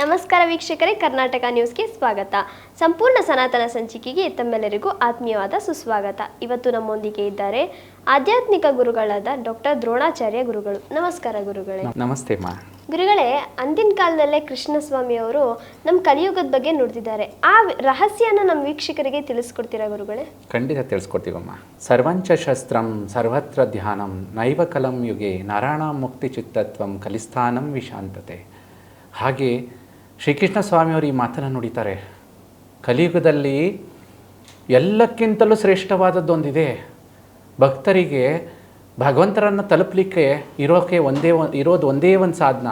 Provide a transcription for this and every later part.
ನಮಸ್ಕಾರ ವೀಕ್ಷಕರೇ ಕರ್ನಾಟಕ ನ್ಯೂಸ್ಗೆ ಸ್ವಾಗತ. ಸಂಪೂರ್ಣ ಸನಾತನ ಸಂಚಿಕೆಗೆ ತಮ್ಮೆಲ್ಲರಿಗೂ ಆತ್ಮೀಯವಾದ ಸುಸ್ವಾಗತ. ಇವತ್ತು ನಮ್ಮೊಂದಿಗೆ ಇದ್ದಾರೆ ಆಧ್ಯಾತ್ಮಿಕ ಗುರುಗಳಾದ ಡಾಕ್ಟರ್ ದ್ರೋಣಾಚಾರ್ಯ ಗುರುಗಳು. ನಮಸ್ಕಾರ ಗುರುಗಳೇ. ನಮಸ್ತೆ ಮಾ. ಗುರುಗಳೇ ಅಂದಿನ ಕಾಲದಲ್ಲೇ ಕೃಷ್ಣಸ್ವಾಮಿ ಅವರು ನಮ್ಮ ಕಲಿಯುಗದ ಬಗ್ಗೆ ನುಡಿದಿದ್ದಾರೆ. ಆ ರಹಸ್ಯನ ನಮ್ಮ ವೀಕ್ಷಕರಿಗೆ ತಿಳಿಸ್ಕೊಡ್ತೀರಾ ಗುರುಗಳೇ? ಖಂಡಿತ ತಿಳಿಸ್ಕೊಡ್ತೀವಮ್ಮ ಸರ್ವಂಚ ಶಸ್ತ್ರಂ ಸರ್ವತ್ರ ಧ್ಯಾನಂ ನೈವ ಕಲಂ ಯುಗೆ ನಾರಾಯಣ ಮುಕ್ತಿ ಚಿತ್ತತ್ವಂ ಕಲಿಸ್ಥಾನಂ ವಿಶಾಂತತೆ. ಹಾಗೆ ಶ್ರೀಕೃಷ್ಣ ಸ್ವಾಮಿಯವರು ಈ ಮಾತನ್ನು ನುಡಿತಾರೆ. ಕಲಿಯುಗದಲ್ಲಿ ಎಲ್ಲಕ್ಕಿಂತಲೂ ಶ್ರೇಷ್ಠವಾದದ್ದೊಂದಿದೆ. ಭಕ್ತರಿಗೆ ಭಗವಂತರನ್ನು ತಲುಪಲಿಕ್ಕೆ ಇರೋಕೆ ಒಂದೇ ಇರೋದು ಒಂದೇ ಒಂದು ಸಾಧನ.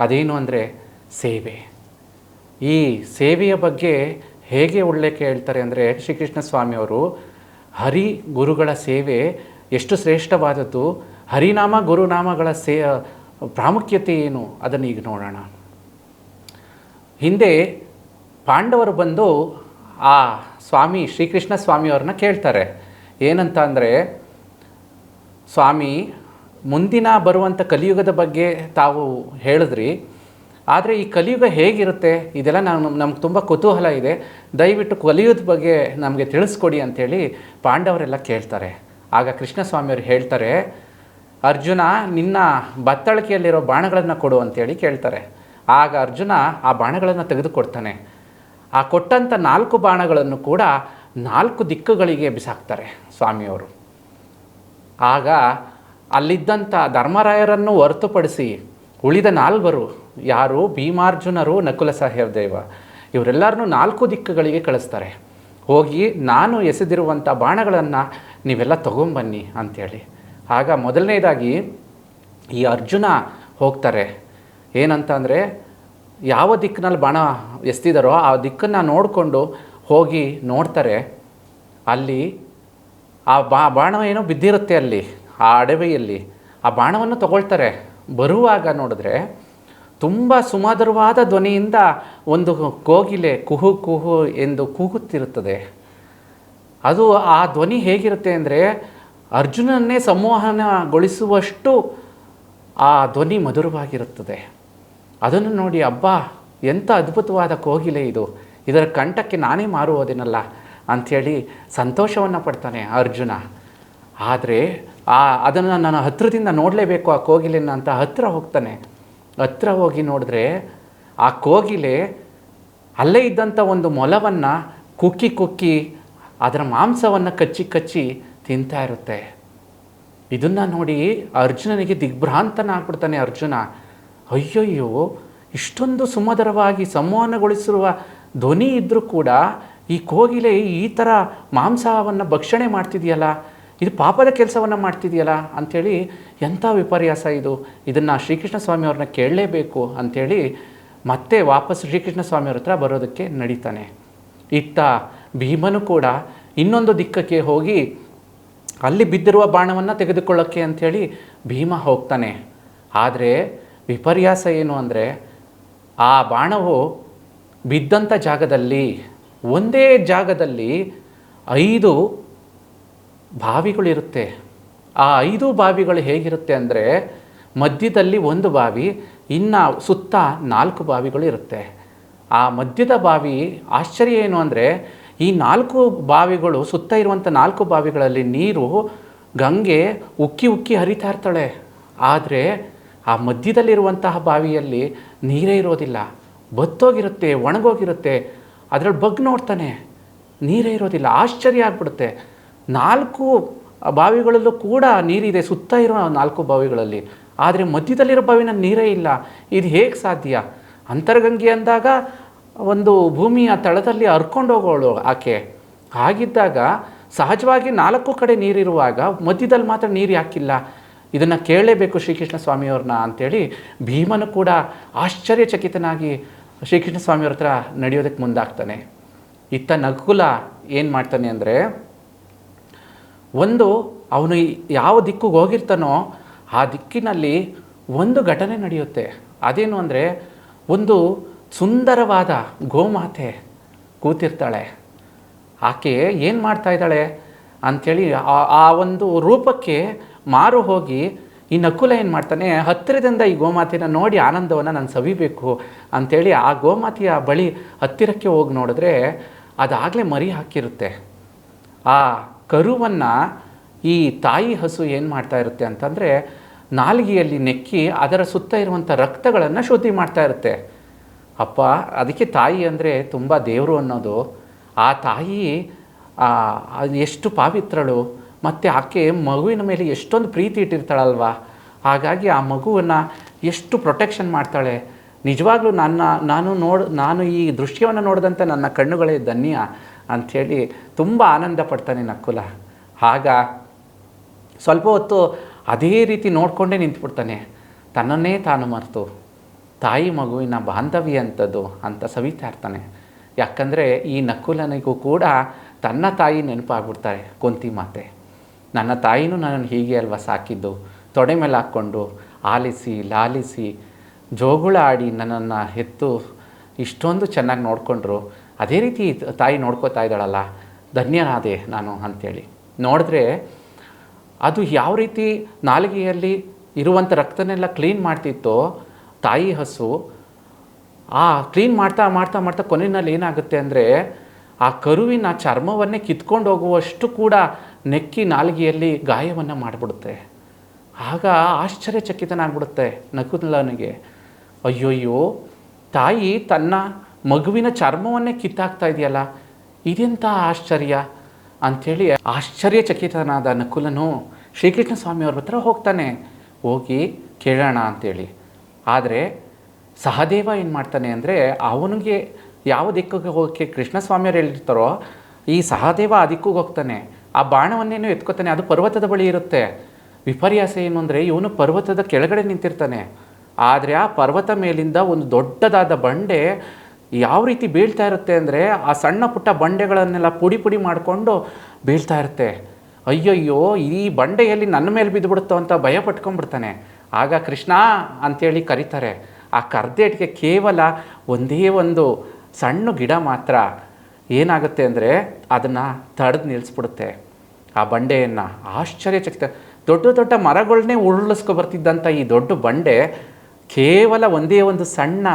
ಅದೇನು ಅಂದರೆ ಸೇವೆ. ಈ ಸೇವೆಯ ಬಗ್ಗೆ ಹೇಗೆ ಒಳ್ಳೆ ಹೇಳ್ತಾರೆ ಅಂದರೆ ಶ್ರೀಕೃಷ್ಣ ಸ್ವಾಮಿಯವರು, ಹರಿ ಗುರುಗಳ ಸೇವೆ ಎಷ್ಟು ಶ್ರೇಷ್ಠವಾದದ್ದು, ಹರಿನಾಮ ಗುರುನಾಮಗಳ ಸೇ, ಪ್ರಾಮುಖ್ಯತೆ ಏನು? ಅದನ್ನು ಈಗ ನೋಡೋಣ. ಹಿಂದೆ ಪಾಂಡವರು ಬಂದು ಆ ಸ್ವಾಮಿ, ಶ್ರೀಕೃಷ್ಣ ಸ್ವಾಮಿಯವ್ರನ್ನ ಕೇಳ್ತಾರೆ. ಏನಂತ ಅಂದರೆ, ಸ್ವಾಮಿ, ಮುಂದಿನ ಬರುವಂಥ ಕಲಿಯುಗದ ಬಗ್ಗೆ ತಾವು ಹೇಳಿದ್ರಿ, ಆದರೆ ಈ ಕಲಿಯುಗ ಹೇಗಿರುತ್ತೆ? ಇದೆಲ್ಲ ನಾನು ನಮ್ಗೆ ತುಂಬ ಕುತೂಹಲ ಇದೆ. ದಯವಿಟ್ಟು ಕಲಿಯುಗದ ಬಗ್ಗೆ ನಮಗೆ ತಿಳಿಸ್ಕೊಡಿ ಅಂಥೇಳಿ ಪಾಂಡವರೆಲ್ಲ ಕೇಳ್ತಾರೆ. ಆಗ ಕೃಷ್ಣ ಕೃಷ್ಣಸ್ವಾಮಿಯವರು ಹೇಳ್ತಾರೆ, ಅರ್ಜುನ, ನಿನ್ನ ಬತ್ತಳಿಕೆಯಲ್ಲಿರೋ ಬಾಣಗಳನ್ನು ಕೊಡು ಅಂತೇಳಿ ಕೇಳ್ತಾರೆ. ಆಗ ಅರ್ಜುನ ಆ ಬಾಣಗಳನ್ನು ತೆಗೆದುಕೊಡ್ತಾನೆ. ಆ ಕೊಟ್ಟಂಥ ನಾಲ್ಕು ಬಾಣಗಳನ್ನು ಕೂಡ ನಾಲ್ಕು ದಿಕ್ಕುಗಳಿಗೆ ಬಿಸಾಕ್ತಾರೆ ಸ್ವಾಮಿಯವರು. ಆಗ ಅಲ್ಲಿದ್ದಂಥ ಧರ್ಮರಾಯರನ್ನು ಹೊರತುಪಡಿಸಿ ಉಳಿದ ನಾಲ್ವರು ಯಾರು? ಭೀಮಾರ್ಜುನರು, ನಕುಲ ಸಹದೇವ ಇವರೆಲ್ಲರನ್ನೂ ನಾಲ್ಕು ದಿಕ್ಕುಗಳಿಗೆ ಕಳಿಸ್ತಾರೆ. ಹೋಗಿ ನಾನು ಎಸೆದಿರುವಂಥ ಬಾಣಗಳನ್ನು ನೀವೆಲ್ಲ ತಗೊಂಬನ್ನಿ ಅಂಥೇಳಿ ಆಗ ಮೊದಲನೇದಾಗಿ ಈ ಅರ್ಜುನ ಹೋಗ್ತಾರೆ. ಏನಂತ ಅಂದರೆ, ಯಾವ ದಿಕ್ಕಿನಲ್ಲಿ ಬಾಣ ಎಸ್ತಿದಾರೋ ಆ ದಿಕ್ಕನ್ನು ನೋಡಿಕೊಂಡು ಹೋಗಿ ನೋಡ್ತಾರೆ. ಅಲ್ಲಿ ಆ ಬಾ ಬಾಣ ಏನೋ ಬಿದ್ದಿರುತ್ತೆ ಅಲ್ಲಿ, ಆ ಅಡವೆಯಲ್ಲಿ. ಆ ಬಾಣವನ್ನು ತಗೊಳ್ತಾರೆ. ಬರುವಾಗ ನೋಡಿದ್ರೆ ತುಂಬ ಸುಮಧುರವಾದ ಧ್ವನಿಯಿಂದ ಒಂದು ಕೋಗಿಲೆ ಕುಹು ಕುಹು ಎಂದು ಕೂಗುತ್ತಿರುತ್ತದೆ. ಅದು ಆ ಧ್ವನಿ ಹೇಗಿರುತ್ತೆ ಅಂದರೆ ಅರ್ಜುನನ್ನೇ ಸಂವಹನಗೊಳಿಸುವಷ್ಟು ಆ ಧ್ವನಿ ಮಧುರವಾಗಿರುತ್ತದೆ. ಅದನ್ನು ನೋಡಿ, ಅಬ್ಬಾ ಎಂಥ ಅದ್ಭುತವಾದ ಕೋಗಿಲೆ ಇದು. ಇದರ ಕಂಠಕ್ಕೆ ನಾನೇ ಮಾರುವುದೇನಲ್ಲ? ಅಂಥೇಳಿ ಸಂತೋಷವನ್ನು ಪಡ್ತಾನೆ ಅರ್ಜುನ. ಆದರೆ ಆ, ಅದನ್ನು ನಾನು ಹತ್ರದಿಂದ ನೋಡಲೇಬೇಕು ಆ ಕೋಗಿಲೆನ ಅಂತ ಹತ್ತಿರ ಹೋಗ್ತಾನೆ. ಹತ್ತಿರ ಹೋಗಿ ನೋಡಿದ್ರೆ ಆ ಕೋಗಿಲೆ ಅಲ್ಲೇ ಇದ್ದಂಥ ಒಂದು ಮೊಲವನ್ನು ಕುಕ್ಕಿ ಕುಕ್ಕಿ ಅದರ ಮಾಂಸವನ್ನು ಕಚ್ಚಿ ಕಚ್ಚಿ ತಿಂತಾ ಇರುತ್ತೆ. ಇದನ್ನು ನೋಡಿ ಅರ್ಜುನನಿಗೆ ದಿಗ್ಭ್ರಾಂತನ ಆಗ್ಬಿಡ್ತಾನೆ ಅರ್ಜುನ. ಅಯ್ಯಯ್ಯೋ, ಇಷ್ಟೊಂದು ಸುಮಧುರವಾಗಿ ಸಂವಹನಗೊಳಿಸಿರುವ ಧ್ವನಿ ಇದ್ದರೂ ಕೂಡ ಈ ಕೋಗಿಲೆ ಈ ಥರ ಮಾಂಸವನ್ನು ಭಕ್ಷಣೆ ಮಾಡ್ತಿದೆಯಲ್ಲ, ಇದು ಪಾಪದ ಕೆಲಸವನ್ನು ಮಾಡ್ತಿದೆಯಲ್ಲ ಅಂಥೇಳಿ ಎಂಥ ವಿಪರ್ಯಾಸ ಇದು? ಇದನ್ನು ಶ್ರೀಕೃಷ್ಣ ಸ್ವಾಮಿಯವ್ರನ್ನ ಕೇಳಲೇಬೇಕು ಅಂಥೇಳಿ ಮತ್ತೆ ವಾಪಸ್ ಶ್ರೀಕೃಷ್ಣ ಸ್ವಾಮಿಯವ್ರ ಹತ್ರ ಬರೋದಕ್ಕೆ ನಡೀತಾನೆ. ಇತ್ತ ಭೀಮನು ಕೂಡ ಇನ್ನೊಂದು ದಿಕ್ಕಕ್ಕೆ ಹೋಗಿ ಅಲ್ಲಿ ಬಿದ್ದಿರುವ ಬಾಣವನ್ನು ತೆಗೆದುಕೊಳ್ಳೋಕ್ಕೆ ಅಂಥೇಳಿ ಭೀಮ ಹೋಗ್ತಾನೆ. ಆದರೆ ವಿಪರ್ಯಾಸ ಏನು ಅಂದರೆ ಆ ಬಾಣವು ಬಿದ್ದಂಥ ಜಾಗದಲ್ಲಿ, ಒಂದೇ ಜಾಗದಲ್ಲಿ ಐದು ಬಾವಿಗಳಿರುತ್ತೆ. ಆ ಐದು ಬಾವಿಗಳು ಹೇಗಿರುತ್ತೆ ಅಂದರೆ ಮಧ್ಯದಲ್ಲಿ ಒಂದು ಬಾವಿ, ಇನ್ನು ಸುತ್ತ ನಾಲ್ಕು ಬಾವಿಗಳು ಇರುತ್ತೆ ಆ ಮಧ್ಯದ ಬಾವಿ ಆಶ್ಚರ್ಯ ಏನು ಅಂದರೆ ಈ ನಾಲ್ಕು ಬಾವಿಗಳು, ಸುತ್ತ ಇರುವಂಥ ನಾಲ್ಕು ಬಾವಿಗಳಲ್ಲಿ ನೀರು ಗಂಗೆ ಉಕ್ಕಿ ಉಕ್ಕಿ ಹರಿತಾ ಇರ್ತಾಳೆ. ಆದರೆ ಆ ಮಧ್ಯದಲ್ಲಿರುವಂತಹ ಬಾವಿಯಲ್ಲಿ ನೀರೇ ಇರೋದಿಲ್ಲ. ಬತ್ತೋಗಿರುತ್ತೆ, ಒಣಗೋಗಿರುತ್ತೆ. ಅದರಲ್ಲಿ ಬಗ್ ನೋಡ್ತಾನೆ. ನೀರೇ ಇರೋದಿಲ್ಲ. ಆಶ್ಚರ್ಯ ಆಗ್ಬಿಡುತ್ತೆ. ನಾಲ್ಕು ಬಾವಿಗಳಲ್ಲೂ ಕೂಡ ನೀರಿದೆ, ಸುತ್ತ ಇರೋ ನಾಲ್ಕು ಬಾವಿಗಳಲ್ಲಿ. ಆದರೆ ಮಧ್ಯದಲ್ಲಿರೋ ಬಾವಿನ ನೀರೇ ಇಲ್ಲ. ಇದು ಹೇಗೆ ಸಾಧ್ಯ? ಅಂತರ್ಗಂಗೆ ಅಂದಾಗ ಒಂದು ಭೂಮಿಯ ತಳದಲ್ಲಿ ಹರ್ಕೊಂಡು ಹೋಗೋಳು ಆಕೆ. ಹಾಗಿದ್ದಾಗ ಸಹಜವಾಗಿ ನಾಲ್ಕು ಕಡೆ ನೀರಿರುವಾಗ ಮಧ್ಯದಲ್ಲಿ ಮಾತ್ರ ನೀರು ಯಾಕಿಲ್ಲ. ಇದನ್ನು ಕೇಳಲೇಬೇಕು ಶ್ರೀಕೃಷ್ಣ ಸ್ವಾಮಿಯವ್ರನ್ನ ಅಂಥೇಳಿ ಭೀಮನು ಕೂಡ ಆಶ್ಚರ್ಯಚಕಿತನಾಗಿ ಶ್ರೀಕೃಷ್ಣ ಸ್ವಾಮಿಯವ್ರ ಹತ್ರ ನಡೆಯೋದಕ್ಕೆ ಮುಂದಾಗ್ತಾನೆ. ಇತ್ತ ನಕುಲ ಏನು ಮಾಡ್ತಾನೆ ಅಂದರೆ, ಒಂದು ಅವನು ಯಾವ ದಿಕ್ಕಿಗೆ ಹೋಗಿರ್ತಾನೋ ಆ ದಿಕ್ಕಿನಲ್ಲಿ ಒಂದು ಘಟನೆ ನಡೆಯುತ್ತೆ. ಅದೇನು ಅಂದರೆ, ಒಂದು ಸುಂದರವಾದ ಗೋಮಾತೆ ಕೂತಿರ್ತಾಳೆ. ಆಕೆ ಏನು ಮಾಡ್ತಾ ಇದ್ದಾಳೆ ಅಂಥೇಳಿ ಆ- ಒಂದು ರೂಪಕ್ಕೆ ಮಾರು ಹೋಗಿ ಈ ನಕುಲ ಏನು ಮಾಡ್ತಾನೆ, ಹತ್ತಿರದಿಂದ ಈ ಗೋಮಾತೆನ ನೋಡಿ ಆನಂದವನ್ನು ನಾನು ಸವಿಬೇಕು ಅಂಥೇಳಿ ಆ ಗೋಮಾತಿಯ ಬಳಿ ಹತ್ತಿರಕ್ಕೆ ಹೋಗಿ ನೋಡಿದ್ರೆ ಅದಾಗಲೇ ಮರಿ ಹಾಕಿರುತ್ತೆ. ಆ ಕರುವನ್ನು ಈ ತಾಯಿ ಹಸು ಏನು ಮಾಡ್ತಾ ಇರುತ್ತೆ ಅಂತಂದರೆ ನಾಲಿಗೆಯಲ್ಲಿ ನೆಕ್ಕಿ ಅದರ ಸುತ್ತ ಇರುವಂಥ ರಕ್ತಗಳನ್ನು ಶುದ್ಧಿ ಮಾಡ್ತಾ ಇರುತ್ತೆ. ಅಪ್ಪ, ಅದಕ್ಕೆ ತಾಯಿ ಅಂದರೆ ತುಂಬ ದೇವರು ಅನ್ನೋದು. ಆ ತಾಯಿ ಎಷ್ಟು ಪಾವಿತ್ರಳು. ಮತ್ತು ಆಕೆ ಮಗುವಿನ ಮೇಲೆ ಎಷ್ಟೊಂದು ಪ್ರೀತಿ ಇಟ್ಟಿರ್ತಾಳಲ್ವ? ಹಾಗಾಗಿ ಆ ಮಗುವನ್ನು ಎಷ್ಟು ಪ್ರೊಟೆಕ್ಷನ್ ಮಾಡ್ತಾಳೆ? ನಿಜವಾಗ್ಲೂ ನನ್ನ, ನಾನು ನೋಡ್, ನಾನು ಈ ದೃಶ್ಯವನ್ನು ನೋಡಿದಂಥ ನನ್ನ ಕಣ್ಣುಗಳೇ ಧನ್ಯ ಅಂಥೇಳಿ ತುಂಬ ಆನಂದ ಪಡ್ತಾನೆ ನಕುಲ ಆಗ ಸ್ವಲ್ಪ ಹೊತ್ತು ಅದೇ ರೀತಿ ನೋಡಿಕೊಂಡೇ ನಿಂತ್ಬಿಡ್ತಾನೆ. ತನ್ನನ್ನೇ ತಾನು ಮರೆತು. ತಾಯಿ ಮಗುವಿನ ಬಾಂಧವ್ಯ ಅಂಥದ್ದು ಅಂತ ಸವಿತಾ ಇರ್ತಾನೆ. ಯಾಕಂದರೆ ಈ ನಕುಲನಿಗೂ ಕೂಡ ತನ್ನ ತಾಯಿ ನೆನಪಾಗ್ಬಿಡ್ತಾರೆ ಕುಂತಿ ಮಾತೆ. ನನ್ನ ತಾಯಿನೂ ನನ್ನನ್ನು ಹೀಗೆ ಅಲ್ವಾ ಸಾಕಿದ್ದು? ತೊಡೆ ಮೇಲೆ ಹಾಕ್ಕೊಂಡು ಆಲಿಸಿ, ಲಾಲಿಸಿ, ಜೋಗುಳ ಆಡಿ ನನ್ನನ್ನು ಹೆತ್ತು ಇಷ್ಟೊಂದು ಚೆನ್ನಾಗಿ ನೋಡಿಕೊಂಡ್ರು. ಅದೇ ರೀತಿ ತಾಯಿ ನೋಡ್ಕೋತಾ ಇದ್ದಾಳಲ್ಲ, ಧನ್ಯನಾದೆ ನಾನು ಅಂಥೇಳಿ ನೋಡಿದ್ರೆ ಅದು ಯಾವ ರೀತಿ ನಾಲಿಗೆಯಲ್ಲಿ ಇರುವಂಥ ರಕ್ತನೆಲ್ಲ ಕ್ಲೀನ್ ಮಾಡ್ತಿತ್ತೋ ತಾಯಿ ಹಸು, ಆ ಕ್ಲೀನ್ ಮಾಡ್ತಾ ಮಾಡ್ತಾ ಮಾಡ್ತಾ ಕೊನೆಯಲ್ಲಿ ಏನಾಗುತ್ತೆ ಅಂದರೆ ಆ ಕರುವಿನ ಚರ್ಮವನ್ನೇ ಕಿತ್ಕೊಂಡು ಹೋಗುವಷ್ಟು ಕೂಡ ನೆಕ್ಕಿ ನಾಲಿಗೆಯಲ್ಲಿ ಗಾಯವನ್ನು ಮಾಡಿಬಿಡುತ್ತೆ. ಆಗ ಆಶ್ಚರ್ಯಚಕಿತನಾಗ್ಬಿಡುತ್ತೆ ನಕುಲನಿಗೆ. ಅಯ್ಯೋಯ್ಯೋ, ತಾಯಿ ತನ್ನ ಮಗುವಿನ ಚರ್ಮವನ್ನೇ ಕಿತ್ತಾಕ್ತಾ ಇದೆಯಲ್ಲ ಇದೆಂಥ ಆಶ್ಚರ್ಯ? ಅಂಥೇಳಿ ಆಶ್ಚರ್ಯಚಕಿತನಾದ ನಕುಲನು ಶ್ರೀಕೃಷ್ಣ ಸ್ವಾಮಿಯವ್ರ ಹತ್ರ ಹೋಗ್ತಾನೆ. ಹೋಗಿ ಕೇಳೋಣ ಅಂಥೇಳಿ. ಆದರೆ ಸಹದೇವ ಏನು ಮಾಡ್ತಾನೆ ಅಂದರೆ ಅವನಿಗೆ ಯಾವ ದಿಕ್ಕಿಗೆ ಹೋಗೋಕ್ಕೆ ಕೃಷ್ಣಸ್ವಾಮಿಯವ್ರು ಹೇಳಿರ್ತಾರೋ ಈ ಸಹದೇವ ಆ ದಿಕ್ಕಿಗೆ ಹೋಗ್ತಾನೆ. ಆ ಬಾಣವನ್ನೇನು ಎತ್ಕೋತಾನೆ, ಅದು ಪರ್ವತದ ಬಳಿ ಇರುತ್ತೆ. ವಿಪರ್ಯಾಸ ಏನು ಅಂದರೆ, ಇವನು ಪರ್ವತದ ಕೆಳಗಡೆ ನಿಂತಿರ್ತಾನೆ. ಆದರೆ ಆ ಪರ್ವತ ಮೇಲಿಂದ ಒಂದು ದೊಡ್ಡದಾದ ಬಂಡೆ ಯಾವ ರೀತಿ ಬೀಳ್ತಾ ಇರುತ್ತೆ ಅಂದರೆ, ಆ ಸಣ್ಣ ಪುಟ್ಟ ಬಂಡೆಗಳನ್ನೆಲ್ಲ ಪುಡಿ ಪುಡಿ ಮಾಡಿಕೊಂಡು ಬೀಳ್ತಾ ಇರುತ್ತೆ. ಅಯ್ಯಯ್ಯೋ, ಈ ಬಂಡೆಯಲ್ಲಿ ನನ್ನ ಮೇಲೆ ಬಿದ್ದುಬಿಡುತ್ತೋ ಅಂತ ಭಯ ಪಟ್ಕೊಂಡ್ಬಿಡ್ತಾನೆ. ಆಗ ಕೃಷ್ಣ ಅಂತೇಳಿ ಕರೀತಾರೆ, ಆ ಕರ್ದೇಟ್ಗೆ ಕೇವಲ ಒಂದೇ ಒಂದು ಸಣ್ಣ ಗಿಡ ಮಾತ್ರ ಏನಾಗುತ್ತೆ ಅಂದರೆ, ಅದನ್ನು ತಡೆದು ನಿಲ್ಲಿಸ್ಬಿಡುತ್ತೆ ಆ ಬಂಡೆಯನ್ನು ಆಶ್ಚರ್ಯಚಕಿತ, ದೊಡ್ಡ ದೊಡ್ಡ ಮರಗಳನ್ನೇ ಉರುಳಿಸ್ಕೊ ಬರ್ತಿದ್ದಂಥ ಈ ದೊಡ್ಡ ಬಂಡೆ ಕೇವಲ ಒಂದೇ ಒಂದು ಸಣ್ಣ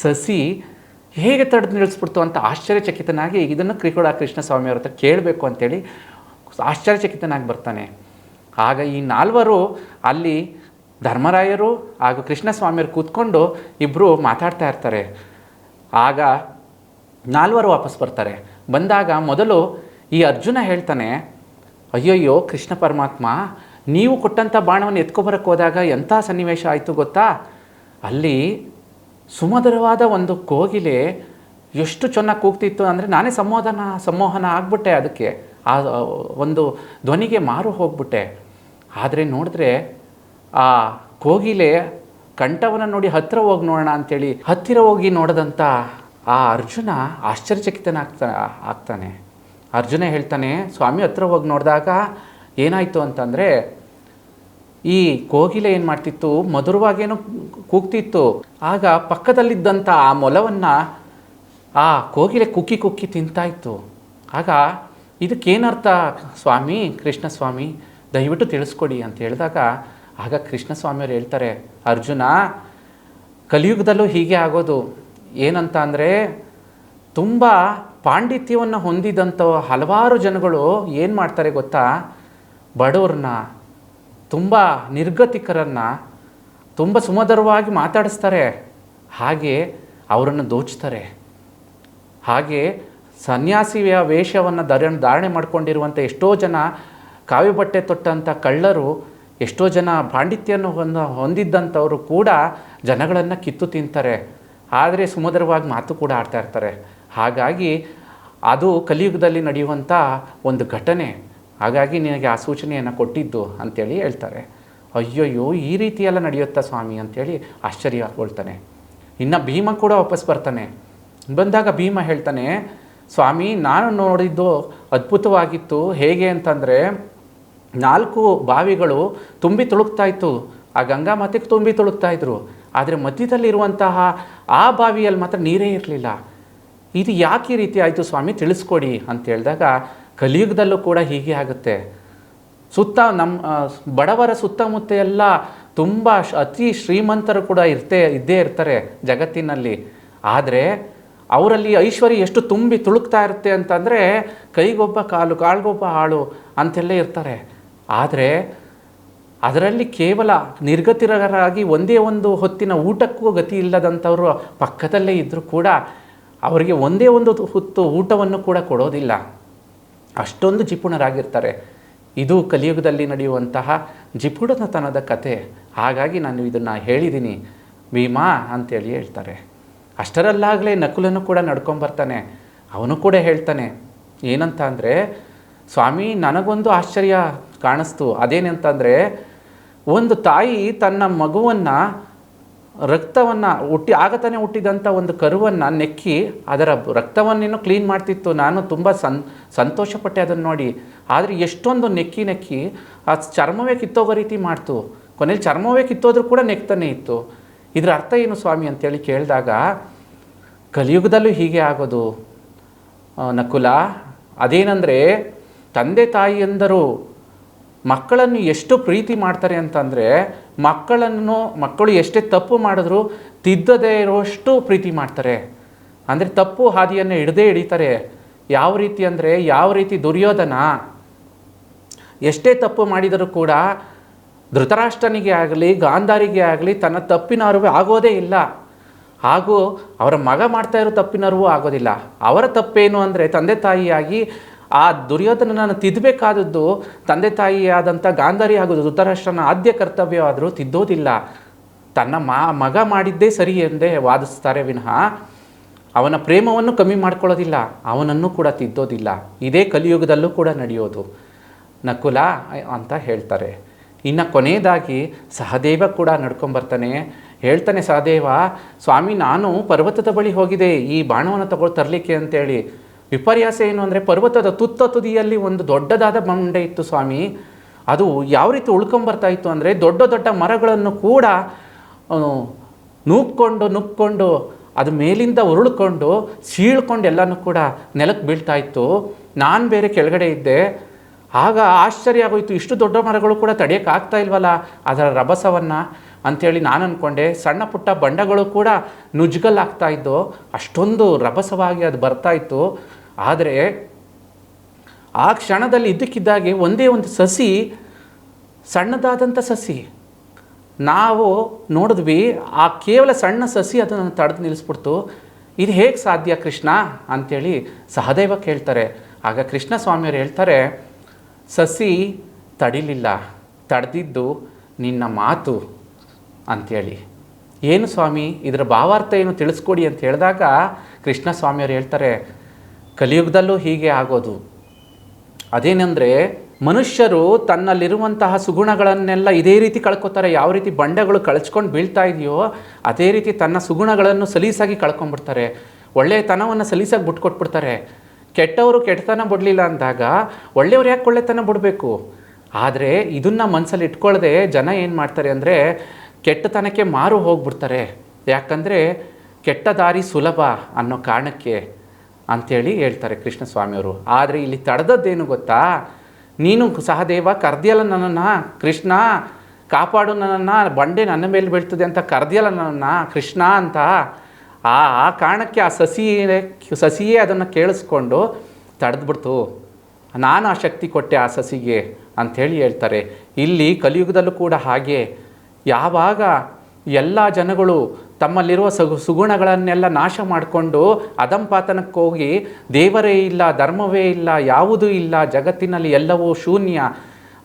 ಸಸಿ ಹೇಗೆ ತಡೆದು ನಿಲ್ಲಿಸ್ಬಿಡ್ತು ಅಂತ ಆಶ್ಚರ್ಯಚಕಿತನಾಗಿ, ಇದನ್ನು ಕ್ರಿಕೋಡ ಕೃಷ್ಣ ಸ್ವಾಮಿ ಅವ್ರ ಹತ್ರ ಕೇಳಬೇಕು ಅಂತೇಳಿ ಆಶ್ಚರ್ಯಚಕಿತನಾಗಿ ಬರ್ತಾನೆ. ಆಗ ಈ ನಾಲ್ವರು ಅಲ್ಲಿ ಧರ್ಮರಾಯರು ಹಾಗೂ ಕೃಷ್ಣಸ್ವಾಮಿಯವರು ಕೂತ್ಕೊಂಡು ಇಬ್ಬರು ಮಾತಾಡ್ತಾ ಇರ್ತಾರೆ. ಆಗ ನಾಲ್ವರು ವಾಪಸ್ ಬರ್ತಾರೆ. ಬಂದಾಗ ಮೊದಲು ಈ ಅರ್ಜುನ ಹೇಳ್ತಾನೆ ಅಯ್ಯಯ್ಯೋ, ಕೃಷ್ಣ ಪರಮಾತ್ಮ, ನೀವು ಕೊಟ್ಟಂಥ ಬಾಣವನ್ನು ಎತ್ಕೊಬರಕ್ಕೆ ಹೋದಾಗ ಎಂಥ ಸನ್ನಿವೇಶ ಆಯಿತು ಗೊತ್ತಾ? ಅಲ್ಲಿ ಸುಮಧುರವಾದ ಒಂದು ಕೋಗಿಲೆ ಎಷ್ಟು ಚೆನ್ನಾಗಿ ಕೂಗ್ತಿತ್ತು ಅಂದರೆ ನಾನೇ ಸಂಮೋದನ, ಸಂಮೋಹನ ಆಗಿಬಿಟ್ಟೆ ಅದಕ್ಕೆ. ಆ ಒಂದು ಧ್ವನಿಗೆ ಮಾರು ಹೋಗ್ಬಿಟ್ಟೆ. ಆದರೆ ನೋಡಿದ್ರೆ ಆ ಕೋಗಿಲೆ ಕಂಠವನ್ನು ನೋಡಿ ಹತ್ತಿರ ಹೋಗಿ ನೋಡೋಣ ಅಂಥೇಳಿ ಹತ್ತಿರ ಹೋಗಿ ನೋಡಿದಂಥ ಆ ಅರ್ಜುನ ಆಶ್ಚರ್ಯಚಕಿತನಾಗ್ತಾ, ಆಗ್ತಾನೆ. ಅರ್ಜುನ ಹೇಳ್ತಾನೆ, ಸ್ವಾಮಿ ಹತ್ರ ಹೋಗಿ ನೋಡಿದಾಗ ಏನಾಯಿತು ಅಂತಂದರೆ, ಈ ಕೋಗಿಲೆ ಏನು ಮಾಡ್ತಿತ್ತು? ಮಧುರವಾಗೇನು ಕೂಗ್ತಿತ್ತು. ಆಗ ಪಕ್ಕದಲ್ಲಿದ್ದಂಥ ಆ ಮೊಲವನ್ನು ಆ ಕೋಗಿಲೆ ಕುಕ್ಕಿ ಕುಕ್ಕಿ ತಿಂತಾ ಇತ್ತು. ಆಗ ಇದಕ್ಕೇನರ್ಥ ಸ್ವಾಮಿ ಕೃಷ್ಣ ಸ್ವಾಮಿ ದಯವಿಟ್ಟು ತಿಳಿಸ್ಕೊಡಿ ಅಂತ ಹೇಳಿದಾಗ, ಆಗ ಕೃಷ್ಣ ಸ್ವಾಮಿಯವ್ರು ಹೇಳ್ತಾರೆ, ಅರ್ಜುನ, ಕಲಿಯುಗದಲ್ಲೂ ಹೀಗೆ ಆಗೋದು. ಏನಂತ ಅಂದರೆ, ತುಂಬ ಪಾಂಡಿತ್ಯವನ್ನು ಹೊಂದಿದಂಥ ಹಲವಾರು ಜನಗಳು ಏನು ಮಾಡ್ತಾರೆ ಗೊತ್ತಾ? ಬಡವ್ರನ್ನ, ತುಂಬ ನಿರ್ಗತಿಕರನ್ನು, ತುಂಬ ಸುಮಧುರವಾಗಿ ಮಾತಾಡಿಸ್ತಾರೆ. ಹಾಗೆ ಅವರನ್ನು ದೋಚ್ತಾರೆ. ಹಾಗೆ ಸನ್ಯಾಸಿಯ ವೇಷವನ್ನು ಧರ, ಧಾರಣೆ ಮಾಡಿಕೊಂಡಿರುವಂಥ ಎಷ್ಟೋ ಜನ ಕಾವ್ಯ ಬಟ್ಟೆ ತೊಟ್ಟಂಥ ಕಳ್ಳರು, ಎಷ್ಟೋ ಜನ ಪಾಂಡಿತ್ಯವನ್ನು ಹೊಂದ ಹೊಂದಿದ್ದಂಥವರು ಕೂಡ ಜನಗಳನ್ನು ಕಿತ್ತು ತಿಂತಾರೆ. ಆದರೆ ಸುಮಧುರವಾಗಿ ಮಾತು ಕೂಡ ಆಡ್ತಾ ಇರ್ತಾರೆ. ಹಾಗಾಗಿ ಅದು ಕಲಿಯುಗದಲ್ಲಿ ನಡೆಯುವಂಥ ಒಂದು ಘಟನೆ. ಹಾಗಾಗಿ ನಿನಗೆ ಆ ಸೂಚನೆಯನ್ನು ಕೊಟ್ಟಿದ್ದು ಅಂತೇಳಿ ಹೇಳ್ತಾರೆ. ಅಯ್ಯಯ್ಯೋ, ಈ ರೀತಿಯೆಲ್ಲ ನಡೆಯುತ್ತಾ ಸ್ವಾಮಿ ಅಂತೇಳಿ ಆಶ್ಚರ್ಯ ಆಗ್ಕೊಳ್ತಾನೆ ಇನ್ನು ಭೀಮ ಕೂಡ ವಾಪಸ್ ಬರ್ತಾನೆ. ಬಂದಾಗ ಭೀಮ ಹೇಳ್ತಾನೆ, ಸ್ವಾಮಿ, ನಾನು ನೋಡಿದ್ದು ಅದ್ಭುತವಾಗಿತ್ತು. ಹೇಗೆ ಅಂತಂದರೆ, ನಾಲ್ಕು ಬಾವಿಗಳು ತುಂಬಿ ತುಳುಕ್ತಾ ಇತ್ತು. ಆ ಗಂಗಾ ಮಾತೆಗೆ ತುಂಬಿ ತುಳುಕ್ತಾ ಇದ್ರು. ಆದರೆ ಮಧ್ಯದಲ್ಲಿರುವಂತಹ ಆ ಬಾವಿಯಲ್ಲಿ ಮಾತ್ರ ನೀರೇ ಇರಲಿಲ್ಲ. ಇದು ಯಾಕೆ ಈ ರೀತಿ ಆಯಿತು ಸ್ವಾಮಿ? ತಿಳಿಸ್ಕೊಡಿ ಅಂತ ಹೇಳಿದಾಗ, ಕಲಿಯುಗದಲ್ಲೂ ಕೂಡ ಹೀಗೆ ಆಗುತ್ತೆ. ಸುತ್ತ ನಮ್ಮ ಬಡವರ ಸುತ್ತಮುತ್ತ ಎಲ್ಲ ತುಂಬ ಅತಿ ಶ್ರೀಮಂತರು ಕೂಡ ಇರ್ತೇ, ಇದ್ದೇ ಇರ್ತಾರೆ ಜಗತ್ತಿನಲ್ಲಿ. ಆದರೆ ಅವರಲ್ಲಿ ಐಶ್ವರ್ಯ ಎಷ್ಟು ತುಂಬಿ ತುಳುಕ್ತಾ ಇರುತ್ತೆ ಅಂತಂದರೆ, ಕೈಗೊಬ್ಬ ಕಾಲು, ಕಾಲ್ಗೊಬ್ಬ ಹಾಳು ಅಂತೆಲ್ಲ ಇರ್ತಾರೆ. ಆದರೆ ಅದರಲ್ಲಿ ಕೇವಲ ನಿರ್ಗತಿರರಾಗಿ ಒಂದೇ ಒಂದು ಹೊತ್ತಿನ ಊಟಕ್ಕೂ ಗತಿ ಇಲ್ಲದಂಥವರು ಪಕ್ಕದಲ್ಲೇ ಇದ್ದರೂ ಕೂಡ ಅವರಿಗೆ ಒಂದೇ ಒಂದು ಹೊತ್ತು ಊಟವನ್ನು ಕೂಡ ಕೊಡೋದಿಲ್ಲ. ಅಷ್ಟೊಂದು ಜಿಪುಣರಾಗಿರ್ತಾರೆ. ಇದು ಕಲಿಯುಗದಲ್ಲಿ ನಡೆಯುವಂತಹ ಜಿಪುಣತನದ ಕತೆ. ಹಾಗಾಗಿ ನಾನು ಇದನ್ನು ಹೇಳಿದ್ದೀನಿ ಭೀಮಾ ಅಂತೇಳಿ ಹೇಳ್ತಾರೆ. ಅಷ್ಟರಲ್ಲಾಗಲೇ ನಕುಲನು ಕೂಡ ನಡ್ಕೊಂಬರ್ತಾನೆ. ಅವನು ಕೂಡ ಹೇಳ್ತಾನೆ, ಏನಂತ ಅಂದರೆ, ಸ್ವಾಮಿ, ನನಗೊಂದು ಆಶ್ಚರ್ಯ ಕಾಣಿಸ್ತು. ಅದೇನಂತಂದರೆ ಒಂದು ತಾಯಿ ತನ್ನ ಮಗುವನ್ನು ರಕ್ತವನ್ನು ಹುಟ್ಟಿ ಆಗತಾನೆ ಹುಟ್ಟಿದಂಥ ಒಂದು ಕರುವನ್ನು ನೆಕ್ಕಿ, ಅದರ ರಕ್ತವನ್ನೇನು ಕ್ಲೀನ್ ಮಾಡ್ತಿತ್ತು. ನಾನು ತುಂಬ ಸನ್, ಸಂತೋಷಪಟ್ಟೆ ಅದನ್ನು ನೋಡಿ. ಆದರೆ ಎಷ್ಟೊಂದು ನೆಕ್ಕಿ ನೆಕ್ಕಿ, ಆ ಚರ್ಮವೇ ಕಿತ್ತೋಗೋ ರೀತಿ ಮಾಡ್ತು. ಕೊನೆಯಲ್ಲಿ ಚರ್ಮವೇ ಕಿತ್ತೋದ್ರೂ ಕೂಡ ನೆಕ್ತಾನೆ ಇತ್ತು. ಇದರ ಅರ್ಥ ಏನು ಸ್ವಾಮಿ ಅಂತೇಳಿ ಕೇಳಿದಾಗ, ಕಲಿಯುಗದಲ್ಲೂ ಹೀಗೆ ಆಗೋದು. ನಕುಲ, ಅದೇನಂದರೆ, ತಂದೆ ತಾಯಿಯಂದರು ಮಕ್ಕಳನ್ನು ಎಷ್ಟು ಪ್ರೀತಿ ಮಾಡ್ತಾರೆ ಅಂತಂದರೆ ಮಕ್ಕಳನ್ನು, ಮಕ್ಕಳು ಎಷ್ಟೇ ತಪ್ಪು ಮಾಡಿದ್ರು ತಿದ್ದದೇ ಇರುವಷ್ಟು ಪ್ರೀತಿ ಮಾಡ್ತಾರೆ. ಅಂದರೆ ತಪ್ಪು ಹಾದಿಯನ್ನು ಹಿಡದೇ ಹಿಡಿತಾರೆ. ಯಾವ ರೀತಿ ಅಂದರೆ ಯಾವ ರೀತಿ ದುರ್ಯೋಧನ ಎಷ್ಟೇ ತಪ್ಪು ಮಾಡಿದರೂ ಕೂಡ ಧೃತರಾಷ್ಟ್ರನಿಗೆ ಆಗಲಿ, ಗಾಂಧಾರಿಗೆ ಆಗಲಿ ತನ್ನ ತಪ್ಪಿನ ಅರಿವು ಆಗೋದೇ ಇಲ್ಲ. ಹಾಗೂ ಅವರ ಮಗ ಮಾಡ್ತಾ ಇರೋ ತಪ್ಪಿನ ಆಗೋದಿಲ್ಲ. ಅವರ ತಪ್ಪೇನು ಅಂದರೆ ತಂದೆ ತಾಯಿಯಾಗಿ ಆ ದುರ್ಯೋಧನನನ್ನು ತಿದ್ದಬೇಕಾದದ್ದು ತಂದೆ ತಾಯಿಯಾದಂಥ ಗಾಂಧಾರಿ ಹಾಗೂ ಧೃತರಾಷ್ಟ್ರನ ಆದ್ಯ ಕರ್ತವ್ಯವಾದರೂ ತಿದ್ದೋದಿಲ್ಲ. ತನ್ನ ಮಾ, ಮಗ ಮಾಡಿದ್ದೇ ಸರಿ ಎಂದೇ ವಾದಿಸ್ತಾರೆ ವಿನಃ ಅವನ ಪ್ರೇಮವನ್ನು ಕಮ್ಮಿ ಮಾಡ್ಕೊಳ್ಳೋದಿಲ್ಲ, ಅವನನ್ನು ಕೂಡ ತಿದ್ದೋದಿಲ್ಲ. ಇದೇ ಕಲಿಯುಗದಲ್ಲೂ ಕೂಡ ನಡೆಯೋದು. ನಕುಲ ಅಂತ ಹೇಳ್ತಾರೆ. ಇನ್ನು ಕೊನೆಯದಾಗಿ ಸಹದೇವ ಕೂಡ ನಡ್ಕೊಂಬರ್ತಾನೆ. ಹೇಳ್ತಾನೆ ಸಹದೇವ, ಸ್ವಾಮಿ, ನಾನು ಪರ್ವತದ ಬಳಿ ಹೋಗಿದೆ, ಈ ಬಾಣವನ್ನು ತಗೊಳ್ ತರಲಿಕ್ಕೆ ಅಂತೇಳಿ. ವಿಪರ್ಯಾಸ ಏನು ಅಂದರೆ ಪರ್ವತದ ತುತ್ತ ತುದಿಯಲ್ಲಿ ಒಂದು ದೊಡ್ಡದಾದ ಬಂಡೆ ಇತ್ತು ಸ್ವಾಮಿ. ಅದು ಯಾವ ರೀತಿ ಉಳ್ಕೊಂಬರ್ತಾ ಇತ್ತು ಅಂದರೆ ದೊಡ್ಡ ದೊಡ್ಡ ಮರಗಳನ್ನು ಕೂಡ ನೂಕ್ಕೊಂಡು ನುಕ್ಕೊಂಡು ಅದು ಮೇಲಿಂದ ಉರುಳ್ಕೊಂಡು, ಸೀಳ್ಕೊಂಡು ಎಲ್ಲನೂ ಕೂಡ ನೆಲಕ್ಕೆ ಬೀಳ್ತಾ ಇತ್ತು. ನಾನು ಬೇರೆ ಕೆಳಗಡೆ ಇದ್ದೆ. ಆಗ ಆಶ್ಚರ್ಯ ಆಗೋಯ್ತು. ಇಷ್ಟು ದೊಡ್ಡ ಮರಗಳು ಕೂಡ ತಡೆಯೋಕ್ಕಾಗ್ತಾ ಇಲ್ವಲ್ಲ ಅದರ ರಭಸವನ್ನು ಅಂಥೇಳಿ ನಾನು ಅಂದ್ಕೊಂಡೆ ಸಣ್ಣ ಪುಟ್ಟ ಬಂಡಗಳು ಕೂಡ ನುಜ್ಗಲ್ಲಾಗ್ತಾ ಇದ್ದು ಅಷ್ಟೊಂದು ರಭಸವಾಗಿ ಅದು ಬರ್ತಾ ಇತ್ತು. ಆದರೆ ಆ ಕ್ಷಣದಲ್ಲಿ ಇದ್ದಕ್ಕಿದ್ದಾಗೆ ಒಂದೇ ಒಂದು ಸಸಿ ಸಣ್ಣದಾದಂಥ ಸಸಿ. ನಾವು ನೋಡಿದ್ವಿ, ಆ ಕೇವಲ ಸಣ್ಣ ಸಸಿ ಅದನ್ನು ತಡೆದು ನಿಲ್ಲಿಸ್ಬಿಡ್ತು. ಇದು ಹೇಗೆ ಸಾಧ್ಯ ಕೃಷ್ಣ? ಅಂಥೇಳಿ ಸಹದೈವ ಕೇಳ್ತಾರೆ. ಆಗ ಕೃಷ್ಣ ಸ್ವಾಮಿಯವರು ಹೇಳ್ತಾರೆ, ಸಸಿ ತಡಿಲಿಲ್ಲ, ತಡೆದಿದ್ದು ನಿನ್ನ ಮಾತು. ಅಂಥೇಳಿ ಏನು ಸ್ವಾಮಿ, ಇದರ ಭಾವಾರ್ಥ ಏನು ತಿಳಿಸ್ಕೊಡಿ ಅಂತ ಹೇಳಿದಾಗ ಕೃಷ್ಣ ಸ್ವಾಮಿಯವರು ಹೇಳ್ತಾರೆ ಕಲಿಯುಗದಲ್ಲೂ ಹೀಗೆ ಆಗೋದು. ಅದೇನೆಂದರೆ ಮನುಷ್ಯರು ತನ್ನಲ್ಲಿರುವಂತಹ ಸುಗುಣಗಳನ್ನೆಲ್ಲ ಇದೇ ರೀತಿ ಕಳ್ಕೊತಾರೆ. ಯಾವ ರೀತಿ ಬಂಡೆಗಳು ಕಳ್ಚ್ಕೊಂಡು ಬೀಳ್ತಾ ಇದೆಯೋ ಅದೇ ರೀತಿ ತನ್ನ ಸುಗುಣಗಳನ್ನು ಸಲೀಸಾಗಿ ಕಳ್ಕೊಂಡ್ಬಿಡ್ತಾರೆ. ಒಳ್ಳೆಯತನವನ್ನು ಸಲೀಸಾಗಿ ಬಿಟ್ಕೊಟ್ಬಿಡ್ತಾರೆ. ಕೆಟ್ಟವರು ಕೆಟ್ಟತನ ಬಿಡಲಿಲ್ಲ ಅಂದಾಗ ಒಳ್ಳೆಯವರು ಯಾಕೆ ಒಳ್ಳೆತನ ಬಿಡಬೇಕು? ಆದರೆ ಇದನ್ನು ಮನಸ್ಸಲ್ಲಿ ಇಟ್ಕೊಳ್ಳದೆ ಜನ ಏನು ಮಾಡ್ತಾರೆ ಅಂದರೆ ಕೆಟ್ಟತನಕ್ಕೆ ಮಾರು ಹೋಗ್ಬಿಡ್ತಾರೆ. ಯಾಕಂದರೆ ಕೆಟ್ಟ ದಾರಿ ಸುಲಭ ಅನ್ನೋ ಕಾರಣಕ್ಕೆ ಅಂಥೇಳಿ ಹೇಳ್ತಾರೆ ಕೃಷ್ಣ ಸ್ವಾಮಿಯವರು ಆದರೆ ಇಲ್ಲಿ ತಡೆದದ್ದೇನು ಗೊತ್ತಾ? ನೀನು ಸಹದೇವ, ಕರ್ದಿಯಲ್ಲ ನನ್ನನ್ನು. ಕೃಷ್ಣ, ಕಾಪಾಡು ನನ್ನನ್ನು. ಬಂಡೆ ನನ್ನ ಮೇಲೆ ಬೀಳ್ತದೆ ಅಂತ ಕರ್ದಿಯಲ್ಲ ನನ್ನನ್ನು. ಕೃಷ್ಣ ಅಂತ. ಆ ಆ ಕಾರಣಕ್ಕೆ ಆ ಸಸಿಯೇ ಸಸಿಯೇ ಅದನ್ನು ಕೇಳಿಸ್ಕೊಂಡು ತಡೆದ್ಬಿಡ್ತು. ನಾನು ಆ ಶಕ್ತಿ ಕೊಟ್ಟೆ ಆ ಸಸಿಗೆ ಅಂಥೇಳಿ ಹೇಳ್ತಾರೆ. ಇಲ್ಲಿ ಕಲಿಯುಗದಲ್ಲೂ ಕೂಡ ಹಾಗೆ. ಯಾವಾಗ ಎಲ್ಲ ಜನಗಳು ತಮ್ಮಲ್ಲಿರುವ ಸಗು, ಸುಗುಣಗಳನ್ನೆಲ್ಲ ನಾಶ ಮಾಡಿಕೊಂಡು ಅಧಂಪಾತನಕ್ಕೆ ಹೋಗಿ ದೇವರೇ ಇಲ್ಲ, ಧರ್ಮವೇ ಇಲ್ಲ, ಯಾವುದೂ ಇಲ್ಲ, ಜಗತ್ತಿನಲ್ಲಿ ಎಲ್ಲವೂ ಶೂನ್ಯ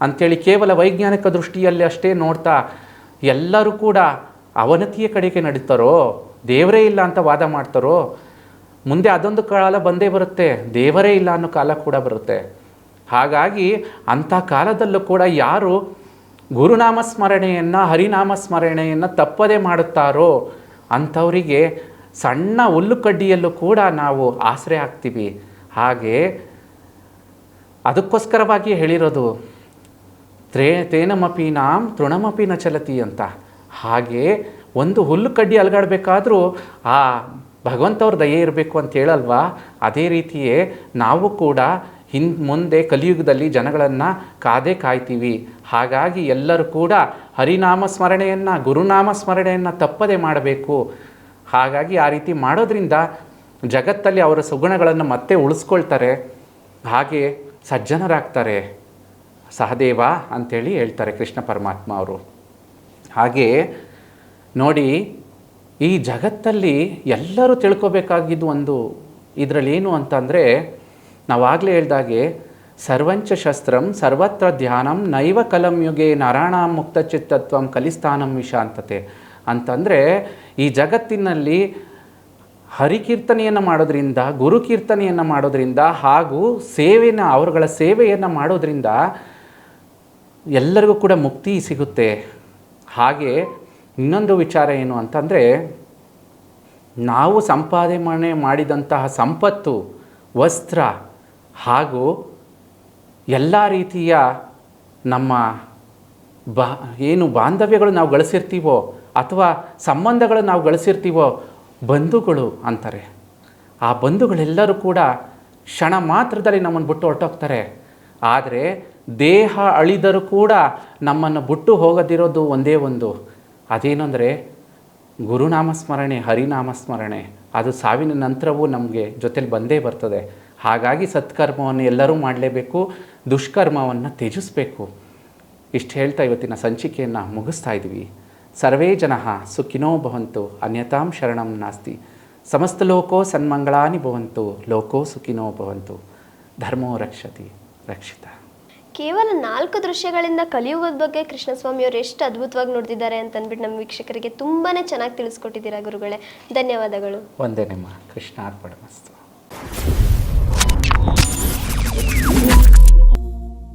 ಅಂಥೇಳಿ ಕೇವಲ ವೈಜ್ಞಾನಿಕ ದೃಷ್ಟಿಯಲ್ಲಿ ಅಷ್ಟೇ ನೋಡ್ತಾ ಎಲ್ಲರೂ ಕೂಡ ಅವನತಿಯ ಕಡೆಗೆ ನಡೀತಾರೋ, ದೇವರೇ ಇಲ್ಲ ಅಂತ ವಾದ ಮಾಡ್ತಾರೋ, ಮುಂದೆ ಅದೊಂದು ಕಾಲ ಬಂದೇ ಬರುತ್ತೆ, ದೇವರೇ ಇಲ್ಲ ಅನ್ನೋ ಕಾಲ ಕೂಡ ಬರುತ್ತೆ. ಹಾಗಾಗಿ ಅಂಥ ಕಾಲದಲ್ಲೂ ಕೂಡ ಯಾರು ಗುರುನಾಮ ಸ್ಮರಣೆಯನ್ನು, ಹರಿನಾಮ ಸ್ಮರಣೆಯನ್ನು ತಪ್ಪದೇ ಮಾಡುತ್ತಾರೋ ಅಂಥವರಿಗೆ ಸಣ್ಣ ಹುಲ್ಲು ಕಡ್ಡಿಯಲ್ಲೂ ಕೂಡ ನಾವು ಆಸರೆ ಆಗ್ತೀವಿ. ಹಾಗೆ ಅದಕ್ಕೋಸ್ಕರವಾಗಿ ಹೇಳಿರೋದು, ತ್ರೇ, ತೇನಮಪಿ ನಾಂ ತೃಣಮಪಿ ನ ಚಲತಿ ಅಂತ. ಹಾಗೆ ಒಂದು ಹುಲ್ಲು ಕಡ್ಡಿ ಅಲಗಾಡಬೇಕಾದ್ರೂ ಆ ಭಗವಂತವ್ರ ದಯೆ ಇರಬೇಕು ಅಂತ ಹೇಳಲ್ವಾ? ಅದೇ ರೀತಿಯೇ ನಾವು ಕೂಡ ಹಿನ್ ಮುಂದೆ ಕಲಿಯುಗದಲ್ಲಿ ಜನಗಳನ್ನು ಕಾದೇ ಕಾಯ್ತೀವಿ. ಹಾಗಾಗಿ ಎಲ್ಲರೂ ಕೂಡ ಹರಿನಾಮ ಸ್ಮರಣೆಯನ್ನು, ಗುರುನಾಮ ಸ್ಮರಣೆಯನ್ನು ತಪ್ಪದೆ ಮಾಡಬೇಕು. ಹಾಗಾಗಿ ಆ ರೀತಿ ಮಾಡೋದ್ರಿಂದ ಜಗತ್ತಲ್ಲಿ ಅವರ ಸುಗುಣಗಳನ್ನು ಮತ್ತೆ ಉಳಿಸ್ಕೊಳ್ತಾರೆ. ಹಾಗೆ ಸಜ್ಜನರಾಗ್ತಾರೆ. ಸಹದೇವ ಅಂಥೇಳಿ ಹೇಳ್ತಾರೆ ಕೃಷ್ಣ ಪರಮಾತ್ಮ ಅವರು. ಹಾಗೆ ನೋಡಿ, ಈ ಜಗತ್ತಲ್ಲಿ ಎಲ್ಲರೂ ತಿಳ್ಕೊಬೇಕಾಗಿದ್ದು ಒಂದು ಇದರಲ್ಲಿ ಏನು ಅಂತಂದರೆ ನಾವಾಗಲೇ ಹೇಳ್ದಾಗೆ ಸರ್ವಂಚ ಶಸ್ತ್ರಂ ಸರ್ವತ್ರ ಧ್ಯಾನಂ ನೈವ ಕಲಂ ಯುಗೆ ನರಾಣಾಂ ಮುಕ್ತ ಚಿತ್ತತ್ವಂ ಕಲಿಸ್ಥಾನಂ ವಿಶಾಂತತೆ ಅಂತಂದರೆ ಈ ಜಗತ್ತಿನಲ್ಲಿ ಹರಿಕೀರ್ತನೆಯನ್ನು ಮಾಡೋದ್ರಿಂದ, ಗುರುಕೀರ್ತನೆಯನ್ನು ಮಾಡೋದ್ರಿಂದ ಹಾಗೂ ಸೇವೆನ, ಅವರುಗಳ ಸೇವೆಯನ್ನು ಮಾಡೋದ್ರಿಂದ ಎಲ್ಲರಿಗೂ ಕೂಡ ಮುಕ್ತಿ ಸಿಗುತ್ತೆ. ಹಾಗೆ ಇನ್ನೊಂದು ವಿಚಾರ ಏನು ಅಂತಂದರೆ ನಾವು ಸಂಪಾದನೆ ಮಾಡಿದಂತಹ ಸಂಪತ್ತು, ವಸ್ತ್ರ ಹಾಗೂ ಎಲ್ಲ ರೀತಿಯ ನಮ್ಮ ಬಾ, ಏನು ಬಾಂಧವ್ಯಗಳು ನಾವು ಗಳಿಸಿರ್ತೀವೋ ಅಥವಾ ಸಂಬಂಧಗಳು ನಾವು ಗಳಿಸಿರ್ತೀವೋ ಬಂಧುಗಳು ಅಂತಾರೆ. ಆ ಬಂಧುಗಳೆಲ್ಲರೂ ಕೂಡ ಕ್ಷಣ ಮಾತ್ರದಲ್ಲಿ ನಮ್ಮನ್ನು ಬಿಟ್ಟು ಹೊರಟೋಗ್ತಾರೆ. ಆದರೆ ದೇಹ ಅಳಿದರೂ ಕೂಡ ನಮ್ಮನ್ನು ಬಿಟ್ಟು ಹೋಗದಿರೋದು ಒಂದೇ ಒಂದು. ಅದೇನೆಂದರೆ ಗುರುನಾಮ ಸ್ಮರಣೆ ಹರಿನಾಮ ಸ್ಮರಣೆ ಅದು ಸಾವಿನ ನಂತರವೂ ನಮಗೆ ಜೊತೆಲಿ ಬಂದೇ ಬರ್ತದೆ. ಹಾಗಾಗಿ ಸತ್ಕರ್ಮವನ್ನು ಎಲ್ಲರೂ ಮಾಡಲೇಬೇಕು ದುಷ್ಕರ್ಮವನ್ನು ತ್ಯಜಿಸಬೇಕು. ಇಷ್ಟು ಹೇಳ್ತಾ ಇವತ್ತಿನ ಸಂಚಿಕೆಯನ್ನು ಮುಗಿಸ್ತಾ ಇದ್ವಿ. ಸರ್ವೇ ಜನ ಸುಖಿನೋ ಭವಂತು ಅನ್ಯತಾಂ ಶರಣಂ ನಾಸ್ತಿ. ಸಮಸ್ತ ಲೋಕೋ ಸನ್ಮಂಗಳಾನಿ ಭವಂತು ಲೋಕೋ ಸುಖಿನೋ ಭವಂತು. ಧರ್ಮೋ ರಕ್ಷತಿ ರಕ್ಷಿತ. ಕೇವಲ ನಾಲ್ಕು ದೃಶ್ಯಗಳಿಂದ ಕಲಿಯುಗದ ಬಗ್ಗೆ ಕೃಷ್ಣಸ್ವಾಮಿಯವರು ಎಷ್ಟು ಅದ್ಭುತವಾಗಿ ನೋಡ್ತಿದ್ದಾರೆ ಅಂತ ಅಂದ್ಬಿಟ್ಟು ನಮ್ಮ ವೀಕ್ಷಕರಿಗೆ ತುಂಬಾ ಚೆನ್ನಾಗಿ ತಿಳಿಸ್ಕೊಟ್ಟಿದ್ದೀರಾ ಗುರುಗಳೇ. ಧನ್ಯವಾದಗಳು. ಒಂದೇ ನಿಮ್ಮ ಕೃಷ್ಣಾರ್ಪಣ ಮಸ್ತು